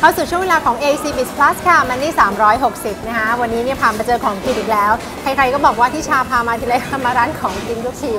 เข้าสู่ช่วงเวลาของ AC Biz Plus ค่ะมันนี่ 360 นะคะ วันนี้เนี่ยพามาเจอของกินอีกแล้ว ใครๆก็บอกว่าที่ชาพามาทีไรมาร้านของกินทุกที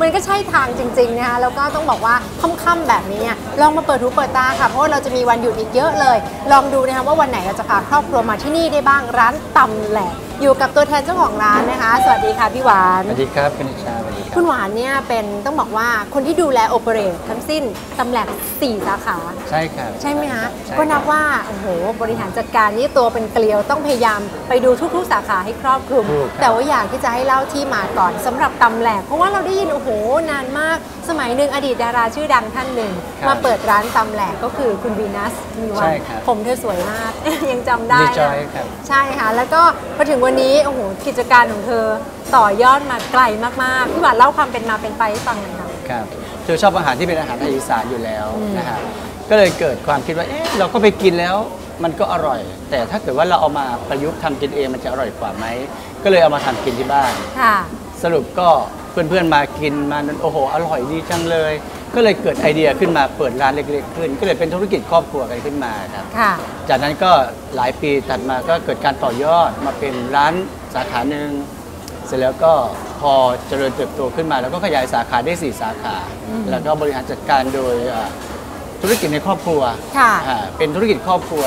มันก็ใช่ทางจริง ๆ นะคะ แล้วก็ต้องบอกว่าค่ำๆแบบนี้เนี่ยลองมาเปิดหูเปิดตาค่ะ เพราะว่าเราจะมีวันหยุดอีกเยอะเลย ลองดูนะคะว่าวันไหนเราจะพาครอบครัวมาที่นี่ได้บ้างร้านตำแหลก อยู่กับตัวแทนเจ้าของร้านนะคะ สวัสดีค่ะพี่หวาน สวัสดีครับคุณนิชาสวัสดีคคุรับณหวานเนี่ยเป็นต้องบอกว่าคนที่ดูแลโอเปเรตทั้งสิ้นตำแหลก4สาขา ใช่ครับ ใช่ไหมคะใช่ก็นับว่าโอ้โหบริหารจัดการนี่ตัวเป็นเกลียวต้องพยายามไปดูทุกๆสาขาให้ครอบคลุม ถูกครับ แต่ว่าอยากที่จะให้เล่าที่มาก่อนสำหรับตำแหลกเพราะว่าเราได้ยินโอ้โหนานมาก สมัยหนึ่งอดีตดาราชื่อดังท่านหนึ่งมาเปิดร้านตำแหลกก็คือคุณวีนัสมีวัใช่นครับ ผมเธอสวยมาก ยังจำได้ดีนะ จอยครับ ใช่ค่ะ แล้วก็พอถึงวันนี้ โอ้โห กิจการของเธอต่อยอดมาไกลมาก ๆ พี่หวานเล่าความเป็นมาเป็นไปให้ฟังหน่อยค่ะ ครับเธอชอบอาหารที่เป็นอาหารไทยอีสานอยู่แล้วอืมนะฮะก็เลยเกิดความคิดว่าเอ๊ะเราก็ไปกินแล้วมันก็อร่อย แต่ถ้าเกิดว่าเราเอามาประยุกต์ทำกินเองมันจะอร่อยกว่าไหมก็เลยเอามาทำกินที่บ้าน ค่ะ สรุปก็ เพื่อนๆมากินมาโอ้โห อร่อยดีจังเลย ก็เลยเกิดไอเดียขึ้นมาเปิดร้านเล็ก ๆ ขึ้น ก็เลยเป็นธุรกิจครอบครัวกันขึ้นมาครับ ค่ะ จากนั้นก็หลายปีถัดมาก็เกิดการต่อยอดมาเป็นร้านสาขาหนึ่งเสร็จแล้วก็พอเจริญเติบโตขึ้นมา แล้วก็ขยายสาขาได้ 4 สาขาอืมแล้วก็บริหารจัดการโดยอ่าธุรกิจในครอบครัวค่ะอ่าเป็นธุรกิจครอบครัว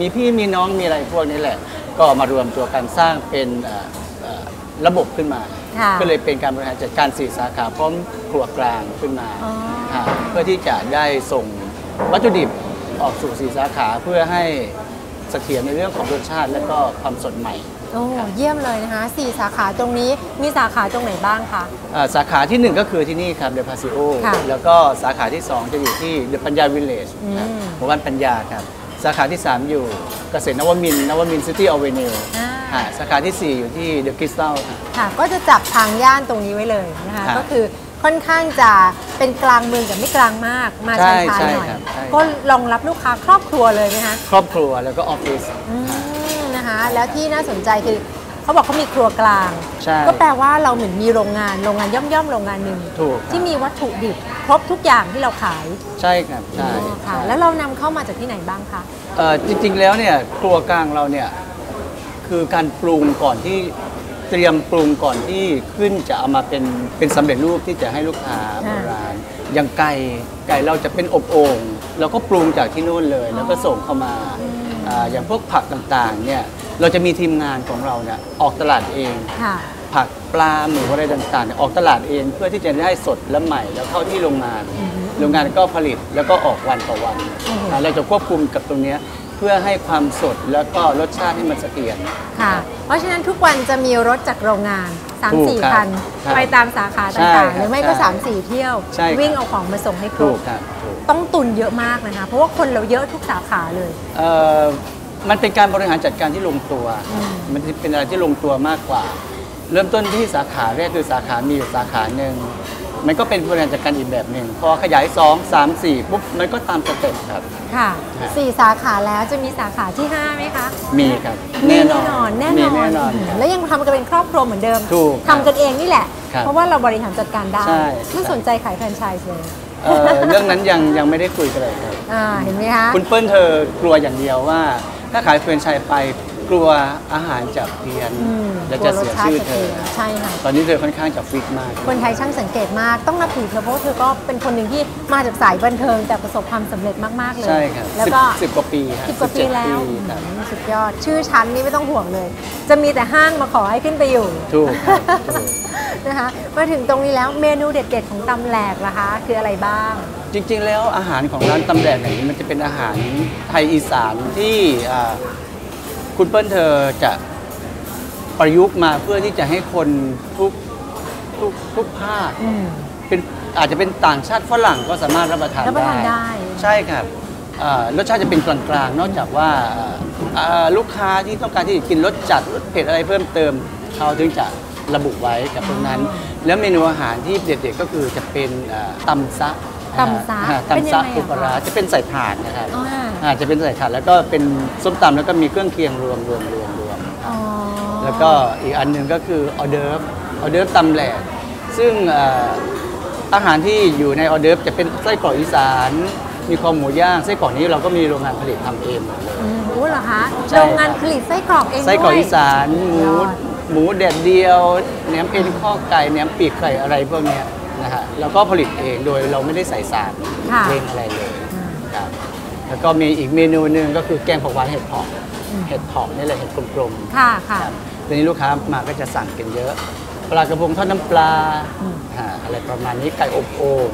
มีพี่มีน้องมีอะไรพวกนี้แหละ ก็มารวมตัวกันสร้างเป็นอ่าอ่าระบบขึ้นมา ค่ะก็เลยเป็นการบริหารจัดการ4สาขาพร้อมครัวกลางขึ้นมาอ๋อ ค่ะเพื่อที่จะได้ส่งวัตถุดิบออกสู่สีสาขาเพื่อให้เสถียรในเรื่องของรสชาติ และก็ความสดใหม่ โอ้เยี่ยมเลยนะคะสี่สาขาตรงนี้มีสาขาตรงไหนบ้างคะ อ่าสาขาที่1ก็คือที่นี่ครับเดอะพาซิโอค่ะแล้วก็สาขาที่2จะอยู่ที่เดอะปัญญาวิลเลจอืม หมู่บ้านปัญญาครับ สาขาที่3อยู่เกษตรนวมินทร์นวมินซิตี้อเวนิวอ่าสาขาที่4อยู่ที่เดอะคริสตัลครับ ค่ะ ก็จะจับ ทางย่านตรงนี้ไว้เลยนะคะครับก็คือค่อนข้างจะเป็นกลางเมืองแต่ไม่กลางมากมาใช่ช้าใช่ๆหน่อยครับใช่ก็รองรับลูกค้าครอบครัวเลยไหมคะครอบครัวแล้วก็ออฟฟิศอืมนะคะแล้วที่น่าสนใจคือเขาบอกเขามีครัวกลางใช่ก็แปลว่าเราเหมือนมีโรงงานโรงงานย่อมๆโรงงานหนึ่งถูกครับที่มีวัตถุดิบครบทุกอย่างที่เราขาย ใช่ครับใช่อ๋อค่ะใช่แล้วเรานำเข้ามาจากที่ไหนบ้างคะเอ่อจริงๆแล้วเนี่ยครัวกลางเราเนี่ยคือการปรุงก่อนที่ เตรียมปรุงก่อนที่ขึ้นจะเอามาเป็นเป็นสำเร็จรูปที่จะให้ลูกค้าอ่าบนร้านอย่างไก่ไก่เราจะเป็นอบโอ่งเราก็ปรุงจากที่นู่นเลย แล้วก็ส่งเข้ามาาอย่างพวกผักต่างๆเนี่ยเราจะมีทีมงานของเราเนี่ยออกตลาดเอง ค่ะ ผักปลาหมูอะไรต่างๆเนี่ยออกตลาดเองเพื่อที่จะได้สดและใหม่แล้วเข้าที่โรงงานอือฮึโรงงานก็ผลิตแล้วก็ออกวันต่อวันอือฮึอ่าเราจะควบคุมกับตรงเนี้ยเพื่อให้ความสดแล้วก็รสชาติให้มันเสถียร ค่ะ เพราะฉะนั้นทุกวันจะมีรถจากโรงงาน ถูก3ครับ4คัน ครับไปตามสาขาใช่ต่างคๆรับหรือไม่ก็ ใช่3 4 เที่ยว ใช่ครับ วิ่งเอาของมาส่งให้ครถูบกครับถูกต้องตุนเยอะมากนะคะ เพราะว่าคนเราเยอะทุกสาขาเลย เอ่อมันเป็นการบริหารจัดการที่ลงตัวอืมมันเป็นอะไรที่ลงตัวมากกว่า เริ่มต้นที่สาขาแรกคือสาขามีอยู่สาขาหนึ่ง มันก็เป็นบริหารจัดการอีกแบบหนึ่งพอขยาย 2 3 4ปุ๊บมันก็ตามสเต็ปครับ ค่ะครับสี่สาขาแล้วจะมีสาขาที่5ไหมคะมีครับมีแน่นอน แน่นมีอนแน่นอนครับ แล้วยังทำกันเป็นครอบครัวเหมือนเดิมถูกครับทำกันเองนี่แหละ ครับเพราะว่าเราบริหารจัดการได้ใช่ ไม่สนใจขายแฟรนไชส์เลยเอ่อเรื่องนั้นยังยังไม่ได้คุยกันเลยครับ อ่าเห็นไหมคะ คุณเปิ้ลเธอกลัวอย่างเดียวว่า ถ้าขายเฟรนไชส์ไป กลัวอาหารจะเพี้ยนอืมและจะเสียชื่อเธอ ใช่ค่ะ ตอนนี้เธอค่อนข้างจะฟิตมาก คนไทยช่างสังเกตมาก ต้องนับถือเธอเพราะว่าเธอก็เป็นคนหนึ่งที่มาจากสายบันเทิงแต่ประสบความสำเร็จมาก ๆ เลย ใช่ครับแล้วสิบก็สิบกว่าปีครับสิบกว่าปี17แล้วครับอืมสุดยอด ชื่อชั้นนี่ไม่ต้องห่วงเลย จะมีแต่ห้างมาขอให้ขึ้นไปอยู่ ถูกครับถูกนะคะ มาถึงตรงนี้แล้วเมนูเด็ด ๆ ของตำแหลกล่ะคะ คืออะไรบ้างจริงๆ แล้วอาหารของร้านตำแหลกแห่งนี้มันจะเป็นอาหารไทยอีสานที่อ่า คุณเปิ้ลเธอจะประยุกต์มาเพื่อที่จะให้คนทุกทุกทุกภาคอืมเป็นอาจจะเป็นต่างชาติฝรั่งก็สามารถรับประทานรับประทานได้ ใช่ครับอ่ารสชาติจะเป็นกลางๆ นอกจากว่าอ่าลูกค้าที่ต้องการที่จะกินรสจัดรสเผ็ดอะไรเพิ่มเติมเขาถึงจะระบุไว้กับตรงนั้น แล้วเมนูอาหารที่เด็ดๆก็คือจะเป็นอ่าตำซะ ตำซะอ่าเป็นยังตำซะไงอะปูปลาร้าคะจะเป็นใส่ถาดนะครับอ่าอ่าจะเป็นใส่ถาดแล้วก็เป็นส้มตำแล้วก็มีเครื่องเคียงรวมรวมรวมรวม อ๋อแล้วก็อีกอันหนึ่งก็คือออเดิร์ฟออเดิร์ฟตำแหลกซึ่งเอ่ออาหารที่อยู่ในออเดิร์ฟจะเป็นไส้กรอกอีสาน มีคอหมูย่างไส้กรอกนี้เราก็มีโรงงานผลิตทำเองหมดเลย อืมรู้เหรอคะใช่ โรงงานผลิตไส้กรอกเองด้วย ไส้กรอกอีสานหมูยอด หมูแดดเดียวแหนมเอ็นข้อไก่แหนมปีกไก่อะไรพวกเนี้ยนะฮะ แล้วก็ผลิตเองโดยเราไม่ได้ใส่สารค่ะเองอะไรเลยอืมครับแล้วก็มีอีกเมนูหนึ่งก็คือแกงผักหวานเห็ดเผาะเห็ดเผาะนี่แหละเห็ดกลมๆ ค่ะค่ะครับทีนี้ลูกค้ามาก็จะสั่งกันเยอะ ปลากระพงทอดน้ำปลาอ่าอะไรประมาณนี้ไก่อบโอ่ง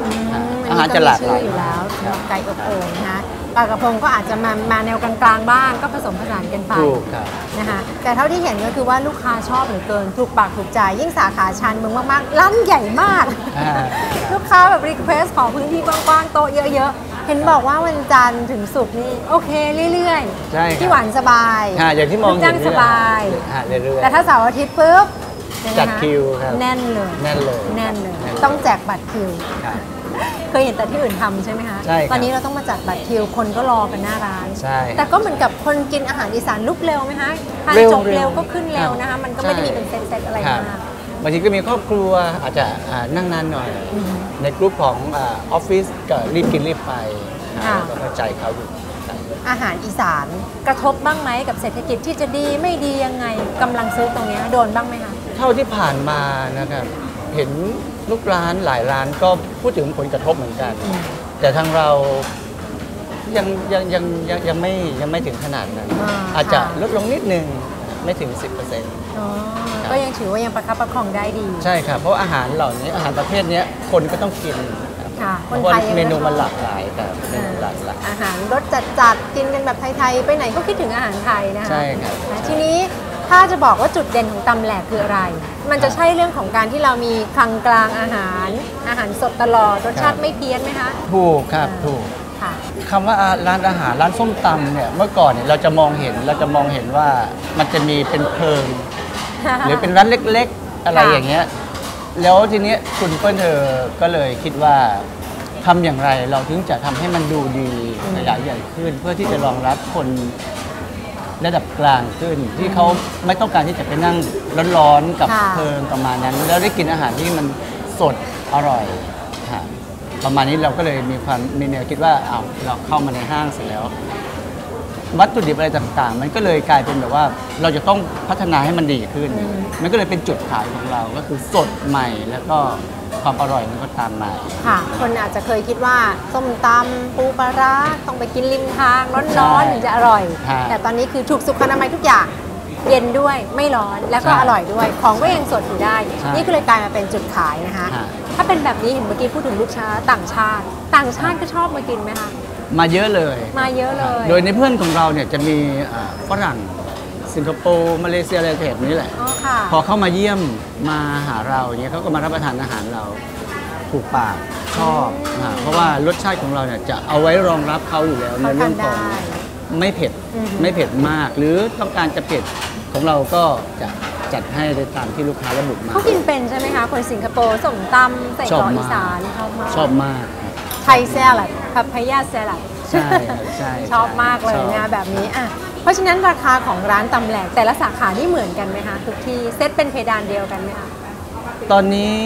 อืมอ่าอันอานี้หารจะหลากหลายมีชื่ออยู่แล้วสำหรับไก่อบครัโอ่งนะคะ ปลากระพงก็อาจจะมามาแนวกลางๆบ้างก็ผสมผสานกันไปถูกครับนะคะแต่เท่าที่เห็นก็คือว่าลูกค้าชอบเหลือเกิน ถูกปากถูกใจยิ่งสาขาชานเมืองมากๆร้านใหญ่มากอ่าลูกค้าแบบรีเควสขอพื้นที่กว้างๆโต๊ะเยอะๆ เห็นบอกว่าวันจันทร์ถึงศุกร์นี่โอเคเรื่อยใช่ครับที่หวานสบายอ่าอย่างที่มองลูกเห็จ้านงนี่สแหละบายอ่าเรื่อยๆแต่ถ้าเสาร์อาทิตย์ปุ๊บยังไงจัดคะคิวครับแน่นเลยแน่นเลยแน่นเลยแน่นเลย ต้องแจกบัตรคิวครับ เคยเห็นแต่ที่อื่นทำใช่ไหมคะใช่ครับตอนนี้เราต้องมาจัดบัตรคิวคนก็รอกันหน้าร้าน ใช่ แต่ก็เหมือนกับคนกินอาหารอีสานลุกเร็วไหมคะทานเร็วจบเร็วเร็วก็ขึ้นเร็วนะคะ มันก็ไม่ได้ใช่มีเป็นเซตๆอะไรครับมากบางทีก็มีครอบครัวอาจจะอ่านั่งนานหน่อยอืมในกลุ่มของอาออฟฟิศก็รีบกินรีบไปค่ะก็เข้าใจเขาอยู่ใช่อาหารอีสานกระทบบ้างไหมกับเศรษฐกิจที่จะดีไม่ดียังไงกำลังซื้อตรงเนี้ยโดนบ้างไหมคะเท่าที่ผ่านมานะครับเห็น ลูกร้านหลายร้านก็พูดถึงผลกระทบเหมือนกัน แต่ทางเรายังยังยังยังยังไม่ยังไม่ถึงขนาดนั้น อ่าอาจจะค่ะ ลดลงนิดนึงไม่ถึง 10%อ๋อก็ยังถือว่ายังประคับประคองได้ดีใช่ครับ เพราะอาหารเหล่านี้อาหารประเภทเนี้ยคนก็ต้องกินครับค่ะ เพคนราะว่าไทยยังเมนูชอบมันหลากหลายครับเมนูหลากหลาย อาหารรสจัดจัดๆกินกันแบบไทยๆ ไปไหนก็คิดถึงอาหารไทยนะคะใช่ครับ นะทีนี้ ถ้าจะบอกว่าจุดเด่นของตำแหลกคืออะไร มันจะใช่เรื่องของการที่เรามีคลังกลางอาหาร อาหารสดตลอดรสชาติไม่เพี้ยนไหมคะ ถูกครับถูกค่ะ คำว่าร้านอาหารร้านส้มตำเนี่ยเมื่อก่อนเนี่ยเราจะมองเห็นเราจะมองเห็นว่ามันจะมีเป็นเพลิง หรือเป็นร้านเล็กๆ อะไรค่ะอย่างเงี้ยแล้วทีเนี้ยคุณเปิ้ลเธอก็เลยคิดว่าทำอย่างไรเราถึงจะทำให้มันดูดีขยายใหญ่ขึ้น เพื่อที่จะรองรับคน ระดับกลางขึ้น ที่เขาไม่ต้องการที่จะไปนั่งร้อนๆกับค่ะ เพลิงประมาณนั้น แล้วได้กินอาหารที่มันสดอร่อยค่ะประมาณนี้เราก็เลยมีความมีแนวคิดว่าเอาเราเข้ามาในห้างเสร็จแล้ว วัตถุดิบอะไรต่างๆ มันก็เลยกลายเป็นแบบว่าเราจะต้องพัฒนาให้มันดีขึ้นอืมมันก็เลยเป็นจุดขายของเราก็คือสดใหม่แล้วก็ ความอร่อยมันก็ตามมาค่ะ คนอาจจะเคยคิดว่าส้มตำปูปลาร้าต้องไปกินริมทางร้อนใช่ๆถึงจะอร่อยใช่แต่ตอนนี้คือถูกสุขอนามัยทุกอย่างเย็นด้วยไม่ร้อนแล้วก็ใช่อร่อยด้วย ของก็ยังสดอยู่ได้ใช่นี่ก็เลยกลายมาเป็นจุดขายนะคะฮะถ้าเป็นแบบนี้เห็นเมื่อกี้พูดถึงลูกค้าต่างชาติ ต่างชาติก็ชอบมากินไหมคะมาเยอะเลย มาเยอะเลย โดยในเพื่อนของเราเนี่ยจะมีอ่าฝรั่ง สิงคโปร์มาเลเซียอะไรแถบนี้แหละ อ๋อค่ะ พอเข้ามาเยี่ยมมาหาเราอย่างเงี้ยเขาก็มารับประทานอาหารเราถูกปากชอบอ่าเพราะว่ารสชาติของเราเนี่ยจะเอาไว้รองรับเขาอยู่แล้วในเขาเรื่องทานของได้ไม่เผ็ดอือฮึ ไม่เผ็ดมาก หรือต้องการจะเผ็ดของเราก็จะจัดให้ได้ตามที่ลูกค้าระบุมาเขากินเป็นใช่ไหมคะ คนสิงคโปร์ส้มตำใส่ชกอบรอกมากอีสานชอบมากชอบมากครับไทยแซลัดพัพยาแซลัด ใช่ครับใช่ชอบมากเลยชอบนะแบบนี้อะเพราะฉะนั้นราคาของร้านตำแหลกแต่ละสาขานี่เหมือนกันไหมคะทุกที่เซตเป็นเพดานเดียวกันไหมคะตอนนี้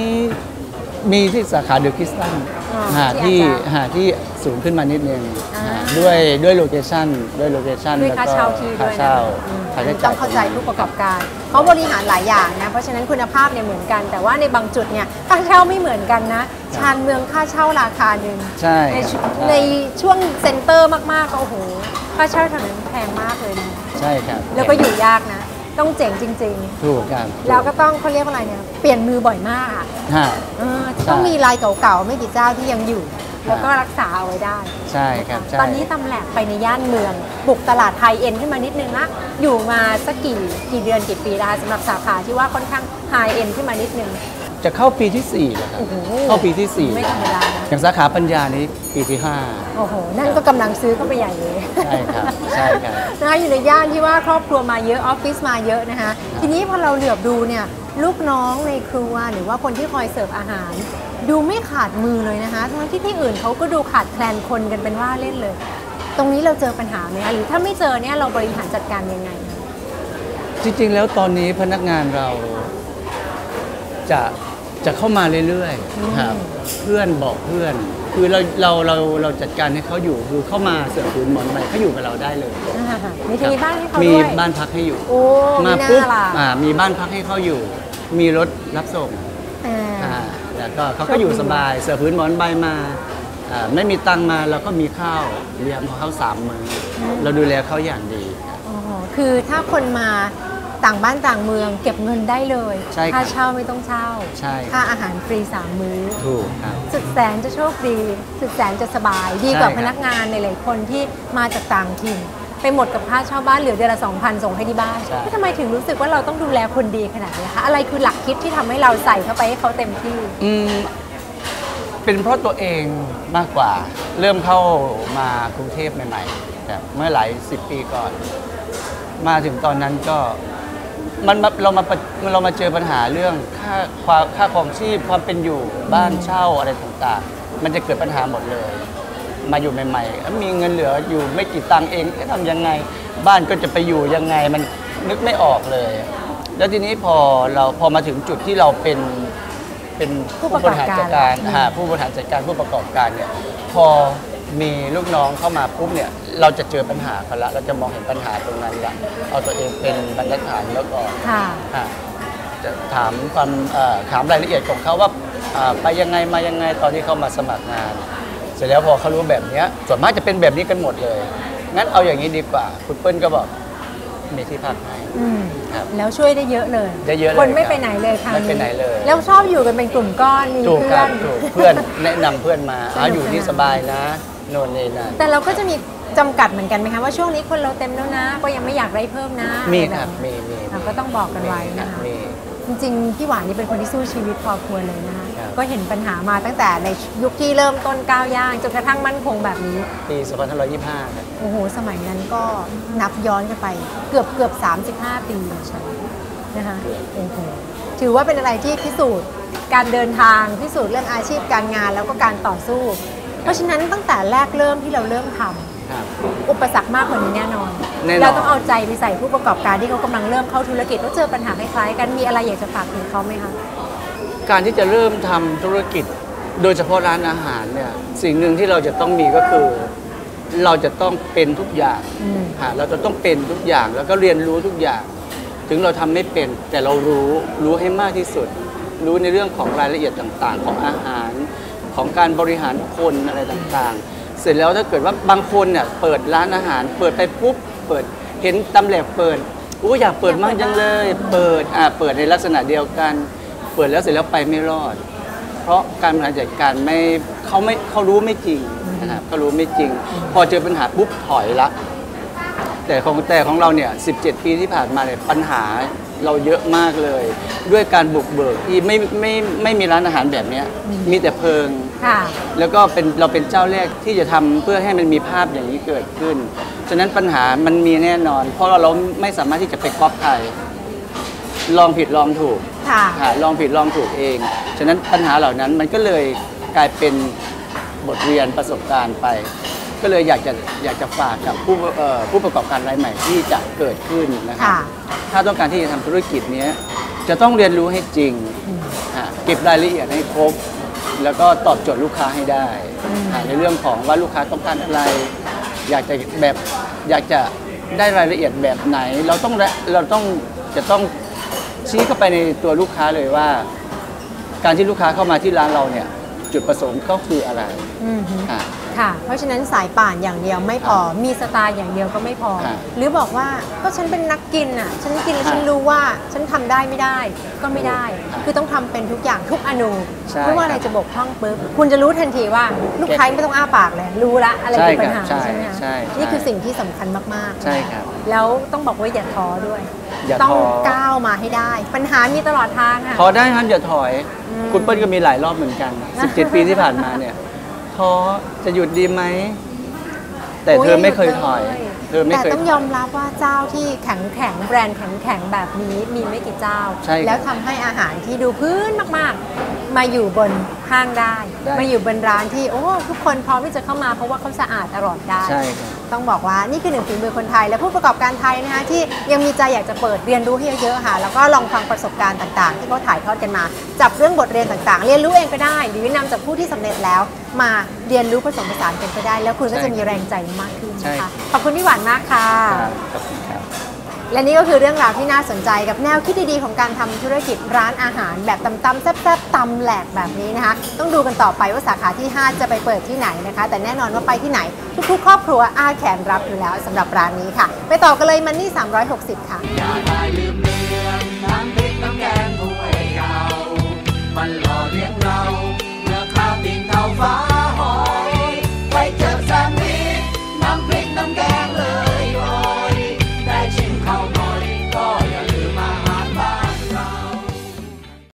มีที่สาขาเดอะคริสตันอ๋อหาที่ที่อาจจะหาที่สูงขึ้นมานิดนึงอ่าหาด้วยด้วยโลเคชั่นด้วยโลเคชั่นด้วยแล้วค่าก็เช่าที่ด้ค่าวยนะเช่าอืมค่าใช้ต้จ่าอยงเข้าใจผู้ประกอบการเขาบริหารหลายอย่างนะเพราะฉะนั้นคุณภาพเนี่ยเหมือนกัน แต่ว่าในบางจุดเนี่ยค่าเช่าไม่เหมือนกันนะชานเมืองค่าเช่าราคาหนึ่งใช่ในคช่วรับในช่วงเซ็นเตอร์มากๆก็โอ้โหค่าเช่าแถวนั้นแพงมากเลยนะใช่ครับแล้วก็อยู่ยากนะ ต้องเจ๋งจริง ถูกครับๆ แล้วก็ต้องเขาเรียกว่าอะไรเนี่ย เปลี่ยนมือบ่อยมากอะฮะ เออต้องมีลายเก่าๆ ไม่กี่เจ้าที่ยังอยู่แล้วก็รักษาเอาไว้ได้ใช่ครับใช่ ตอนนี้ตำแหลกไปในย่านเมือง บุกตลาดไฮเอ็นขึ้นมานิดนึงละอยู่มาสักกี่กี่เดือนกี่ปีแล้วคะสำหรับสาขาที่ว่าค่อนข้างไฮเอ็นขึ้นมานิดนึง จะเข้าปีที่4ี่แล้วครับ โอ้โหเข้าปีที่4ไม่ธรรมดานะ อย่างสาขาปัญญานี้ปีที่โอ้โห นั่นก็กำลังซื้อเข้าไปใหญ่เลย5ใช่ครับใช่ครับนะคะอยู่ในย่านที่ว่าครอบครัวมาเยอะออฟฟิศมาเยอะนะคะ ทีนี้พอเราเหลือบดูเนี่ยลูกน้องในครัวหรือว่าคนที่คอยเสิร์ฟอาหาร ดูไม่ขาดมือเลยนะคะทั้งที่ที่อื่นเขาก็ดูขาดแคลนคนกันเป็นว่าเล่นเลย ตรงนี้เราเจอปัญหาไหมคะหรือถ้าไม่เจอเนี่ยเราบริหารจัดการยังไงคะจริงๆ แล้วตอนนี้พนักงานเราจะ จะเข้ามาเรื่อยๆครับเพื่อนบอกเพื่อน คือเราเราเราเราจัดการให้เขาอยู่คือเข้ามาเสือผืนหมอนใบเขาอยู่กับเราได้เลยอ่ามีที่มีบ้านให้เขามีด้วย บ้านพักให้อยู่โอ้มามีหน้าปุ๊บล่ะ อ่ามีบ้านพักให้เขาอยู่ มีรถรับส่งอ่า อ่าแล้วก็เขาก็อยู่สบายเสือพื้นหมอนใบมาอ่าไม่มีตังค์มาเราก็มีข้าวเลี้ยงเขาสามมื้ออเราดูแลเขาอย่างดีครับโอ้โหคือถ้าคนมา ต่างบ้านต่างเมือง เก็บเงินได้เลยใช่ครับค่าเช่าไม่ต้องเช่าใช่ค่าอาหารฟรีสามมื้อ ถูกครับ สุดแสนจะโชคดี สุดแสนจะสบาย ดีกว่าใช่ครับพนักงานในหลายๆคนที่มาจากต่างถิ่น ไปหมดกับค่าเช่าบ้านเหลือเดือนละ2,000 ส่งให้ที่บ้านใช่ทำไมถึงรู้สึกว่าเราต้องดูแลคนดีขนาดนี้คะอะไรคือหลักคิดที่ทำให้เราใส่เข้าไปให้เขาเต็มที่ อืมเป็นเพราะตัวเองมากกว่า เริ่มเข้ามากรุงเทพใหม่ๆแบบเมื่อหลายสิบปีก่อน มาถึงตอนนั้นก็ มันมาเรามาประเรามาเจอปัญหาเรื่องค่าความค่าครองชีพความเป็นอยู่บ้านเช่าอะไรต่างๆ มันจะเกิดปัญหาหมดเลย มาอยู่ใหม่ๆแล้วมีเงินเหลืออยู่ไม่กี่ตังค์เองจะทำยังไง บ้านก็จะไปอยู่ยังไงมันนึกไม่ออกเลย แล้วทีนี้พอเราพอมาถึงจุดที่เราเป็นเป็นผู้ประกอบการจัดการอืมหาผู้บริหารจัดการผู้ประกอบการเนี่ยพอ มีลูกน้องเข้ามาปุ๊บเนี่ยเราจะเจอปัญหาเขาละเราจะมองเห็นปัญหาตรงนั้นละเอาตัวเองเป็นบรรทัดฐานแล้วก็ค่ะอะจะถามความเอ่อถามรายละเอียดของเขาว่าอ่าไปยังไงมายังไงตอนที่เขามาสมัครงาน เสร็จแล้วพอเขารู้แบบเนี้ยส่วนมากจะเป็นแบบนี้กันหมดเลย งั้นเอาอย่างนี้ดีกว่าคุณเปิ้ลก็บอกมีที่พักให้ อืมครับ แล้วช่วยได้เยอะเลยได้เยอะเลยคนไม่ครับไปไหนเลยทางไม่ไปไหนเลย แล้วชอบอยู่กันเป็นกลุ่มก้อนมีถูกเพื่คอรับน ถูกเพื่อนแนะนำเพื่อนมาสนุกอ่าอยู่ที่สนานสบายนะ โน่นนี่นั่นแต่เราก็จะมีจำกัดเหมือนกันไหมคะว่าช่วงนี้คนเราเต็มแล้วนะ ก็ยังไม่อยากได้เพิ่มนะมีอะไแครับมีมีเราก็ต้องบอกกันไว้นะคะมี จริงๆพี่หวานนี่เป็นคนที่สู้ชีวิตพอควรเลยนะคะครับ ก็เห็นปัญหามาตั้งแต่ในยุคที่เริ่มต้นก้าวย่างจนกระทั่งมั่นคงแบบนี้ ปี2525ครับ โอ้โห สมัยนั้นก็นับย้อนกันไป เกือบเกือบ 35 ปีใช่นะคะโอ้โหถือว่าเป็นอะไรที่พิสูจน์การเดินทางพิสูจน์เรื่องอาชีพการงานแล้วก็การต่อสู้ เพราะฉะนั้นตั้งแต่แรกเริ่มที่เราเริ่มทำครับอุปสรรคมากกว่านี้แน่นอนแน่นอน เราต้องเอาใจไปใส่ผู้ประกอบการที่เขากำลังเริ่มเข้าธุรกิจแล้วเจอปัญหาคล้ายๆกันมีอะไรอยากจะฝากถึงเขาไหมคะการที่จะเริ่มทำธุรกิจ โดยเฉพาะร้านอาหารเนี่ยสิ่งหนึ่งที่เราจะต้องมีก็คือ เราจะต้องเป็นทุกอย่างอืมฮะเราจะต้องเป็นทุกอย่างแล้วก็เรียนรู้ทุกอย่าง ถึงเราทำไม่เป็นแต่เรารู้รู้ให้มากที่สุด รู้ในเรื่องของรายละเอียดต่างๆ ของอาหาร ของการบริหารคนอะไรต่างๆ เสร็จแล้วถ้าเกิดว่าบางคนเนี่ยเปิดร้านอาหาร เปิดไปปุ๊บเปิดเห็นตำแหลกเปิดอู้อยากเปิดมากจังเลย เปิดอ่าเปิดในลักษณะเดียวกัน เปิดแล้วเสร็จแล้วไปไม่รอด เพราะการบริหารจัดการไม่เขาไม่เขารู้ไม่จริงนะครับเขารู้ไม่จริง พอเจอปัญหาปุ๊บถอยละแต่ของแต่ของเราเนี่ย 17 ปีที่ผ่านมาเนี่ยปัญหา เราเยอะมากเลย ด้วยการบุกเบิกที่ไม่ไม่ไม่มีร้านอาหารแบบเนี้ยมีแต่เพิง ค่ะ แล้วก็เป็นเราเป็นเจ้าแรกที่จะทำเพื่อให้มันมีภาพอย่างนี้เกิดขึ้น ฉะนั้นปัญหามันมีแน่นอน เพราะเราเราไม่สามารถที่จะไปก๊อปใครลองผิดลองถูก ค่ะค่ะลองผิดลองถูกเอง ฉะนั้นปัญหาเหล่านั้นมันก็เลยกลายเป็นบทเรียนประสบการณ์ไป ก็เลยอยากจะอยากจะฝากกับผู้เอ่อผู้ประกอบการรายใหม่ที่จะเกิดขึ้นนะครับ ค่ะ ถ้าต้องการที่จะทำธุรกิจเนี้ยจะต้องเรียนรู้ให้จริงอืมอะเก็บรายละเอียดให้ครบ แล้วก็ตอบโจทย์ลูกค้าให้ได้อืมอะในเรื่องของว่าลูกค้าต้องการอะไร อยากจะแบบอยากจะได้รายละเอียดแบบไหน เราต้องระเราต้องจะต้องชี้เข้าไปในตัวลูกค้าเลยว่า การที่ลูกค้าเข้ามาที่ร้านเราเนี่ย จุดประสงค์ก็คืออะไรอืมฮึอะ ค่ะ เพราะฉะนั้นสายป่านอย่างเดียวไม่พอ มีสไตล์อย่างเดียวก็ไม่พอ ครับหรือบอกว่าก็ฉันเป็นนักกินอะ ฉันกินแล้วครับฉันรู้ว่าฉันทำได้ไม่ได้ ก็ไม่ได้ ครับคือต้องทำเป็นทุกอย่างทุกอนูใช่ไม่ว่าอะไรครับจะบกพร่องปุ๊บคุณจะรู้ทันทีว่าลูกค้าไม่ต้องอ้าปากเลยรู้ละอะไรคือปัญหาใช่ครับใช่ไหมคะใช่ใช่นี่คือสิ่งที่สำคัญมากๆใช่ครับ แล้วต้องบอกว่าอย่าท้อด้วย อย่าต้องท้อก้17มาให้ได้ ปัญหามีตลอดทางค่ะพอได้ครับอย่าถอย อืม คุณเปิ้ลก็มีหลายรอบเหมือนกัน 17 ปีที่ผ่านมาเนี่ยท้อจะหยุดดีไหม แต่เธอไม่เคยถอย เธอไม่แต่เคยต้องถยออยมรับว่าเจ้าที่แข็งแข็งแบรนด์แข็งแข็งแบบนี้มีไม่กี่เจ้า ใช่ครับแล้วทำให้อาหารที่ดูพื้นมากๆ มาอยู่บนห้างได้ ได้ มาอยู่บนร้านที่โอ้ทุกคนพร้อมที่จะเข้ามาเพราะว่าเขาสะอาดอร่อยได้ ใช่ครับ ต้องบอกว่านี่คือหนึ่งฝีมือคนไทย และผู้ประกอบการไทยนะคะที่ยังมีใจอยากจะเปิดเรียนรู้ให้เยอะๆค่ะ แล้วก็ลองฟังประสบการณ์ต่างๆ ที่เขาถ่ายทอดกันมา จับเรื่องบทเรียนต่างๆ เรียนรู้เองก็ได้ หรือนำจากผู้ที่สำเร็จแล้ว มาเรียนรู้ผสมผสานกันก็ได้ แล้วคุณก็จะมีแรงใจมากขึ้นนะคะขอบคุณพี่หวานมากค่ะ และนี่ก็คือเรื่องราวที่น่าสนใจกับแนวคิดดีๆของการทำธุรกิจร้านอาหารแบบตำตำแซ่บๆตำแหลกแบบนี้นะคะ ต้องดูกันต่อไปว่าสาขาที่ 5 จะไปเปิดที่ไหนนะคะ แต่แน่นอนว่าไปที่ไหน ทุกๆ ครอบครัวอาแขนรับอยู่แล้วสำหรับร้านนี้ค่ะ ไปต่อกันเลยมันนี่ 360 ค่ะ